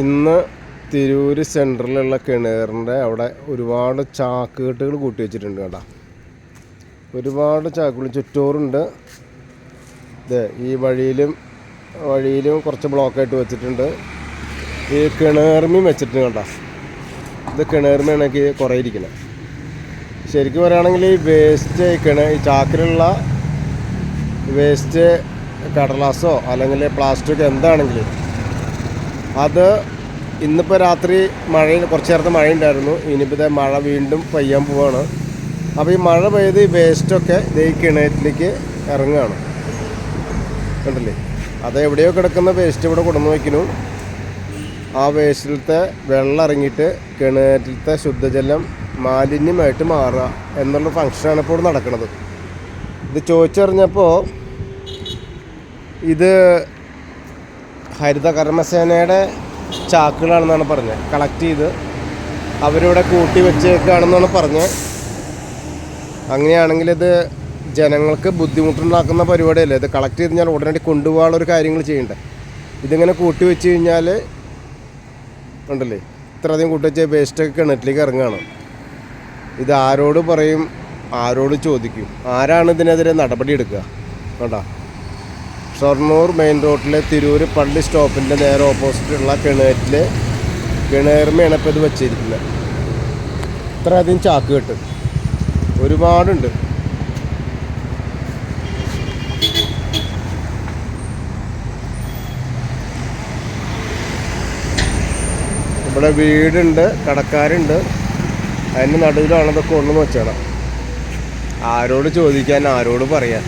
ഇന്ന് തിരൂർ സെന്ററിലുള്ള കിണറിന്റെ അവിടെ ഒരുപാട് ചാക്കുകെട്ടുകൾ കൂട്ടി വെച്ചിട്ടുണ്ട് കേട്ടോ. ഒരുപാട് ചാക്കുകൾ ചുറ്റോറുണ്ട്. ഇത് ഈ വഴിയിലും വഴിയിലും കുറച്ച് ബ്ലോക്കായിട്ട് വെച്ചിട്ടുണ്ട്. ഈ കിണർമീൻ വെച്ചിട്ടുണ്ട് കേട്ടോ. ഇത് കിണർമീണൊക്കെ കുറേ ഇരിക്കുന്നത് ശരിക്കും പറയുകയാണെങ്കിൽ ഈ വേസ്റ്റ് കിണ ഈ ചാക്കിലുള്ള വേസ്റ്റ് കടലാസോ അല്ലെങ്കിൽ പ്ലാസ്റ്റിക് എന്താണെങ്കിലും അത് ഇന്നിപ്പോൾ രാത്രി മഴ കുറച്ച് നേരത്തെ മഴ ഉണ്ടായിരുന്നു ഇനിയിപ്പോൾ മഴ വീണ്ടും പെയ്യാൻ പോവാണ്. അപ്പോൾ ഈ മഴ പെയ്ത് ഈ വേസ്റ്റൊക്കെ ഇതേ കിണറ്റിലേക്ക് ഇറങ്ങുകയാണ്. കണ്ടില്ലേ? അത് എവിടെയോ കിടക്കുന്ന വേസ്റ്റ് ഇവിടെ കൊണ്ടുവന്ന് വയ്ക്കുന്നു ആ വേസ്റ്റിലത്തെ വെള്ളം ഇറങ്ങിയിട്ട് കിണറ്റിലത്തെ ശുദ്ധജലം മാലിന്യമായിട്ട് മാറുക എന്നുള്ള ഫങ്ഷനാണ് ഇപ്പോൾ നടക്കുന്നത്. ഇത് ചോദിച്ചറിഞ്ഞപ്പോൾ ഇത് ഹരിത കർമ്മസേനയുടെ ചാക്കുകളാണെന്നാണ് പറഞ്ഞത്. കളക്ട് ചെയ്ത് അവരിവിടെ കൂട്ടി വെച്ചേക്കാണെന്നാണ് പറഞ്ഞത്. അങ്ങനെയാണെങ്കിൽ ഇത് ജനങ്ങൾക്ക് ബുദ്ധിമുട്ടുണ്ടാക്കുന്ന പരിപാടിയല്ലേ? ഇത് കളക്ട് ചെയ്ത് കഴിഞ്ഞാൽ ഉടനടി കൊണ്ടുപോകാനുള്ള ഒരു കാര്യങ്ങൾ ചെയ്യണ്ടേ? ഇതിങ്ങനെ കൂട്ടി വെച്ച് കഴിഞ്ഞാൽ ഉണ്ടല്ലേ? ഇത്രയധികം കൂട്ടി വെച്ച വേസ്റ്റൊക്കെ കിണറ്റിലേക്ക് ഇറങ്ങുകയാണ്. ഇത് ആരോട് പറയും? ആരോട് ചോദിക്കും? ആരാണ് ഇതിനെതിരെ നടപടി എടുക്കുക? കേട്ടോ ഷൊർണൂർ മെയിൻ റോഡിലെ തിരൂര് പള്ളി സ്റ്റോപ്പിന്റെ നേരെ ഓപ്പോസിറ്റുള്ള കിണറ്റിൽ കിണർമയാണ് ഇപ്പോൾ ഇത് വെച്ചിരിക്കുന്നത്. ഇത്രയധികം ചാക്ക് കിട്ടും. ഒരുപാടുണ്ട്. ഇവിടെ വീടുണ്ട് കടക്കാരുണ്ട്. അതിന്റെ നടുവിലാണ് ഇതൊക്കെ കൊണ്ടുവന്ന് വെച്ചേണം ആരോട് ചോദിക്കാൻ ആരോട് പറയാൻ?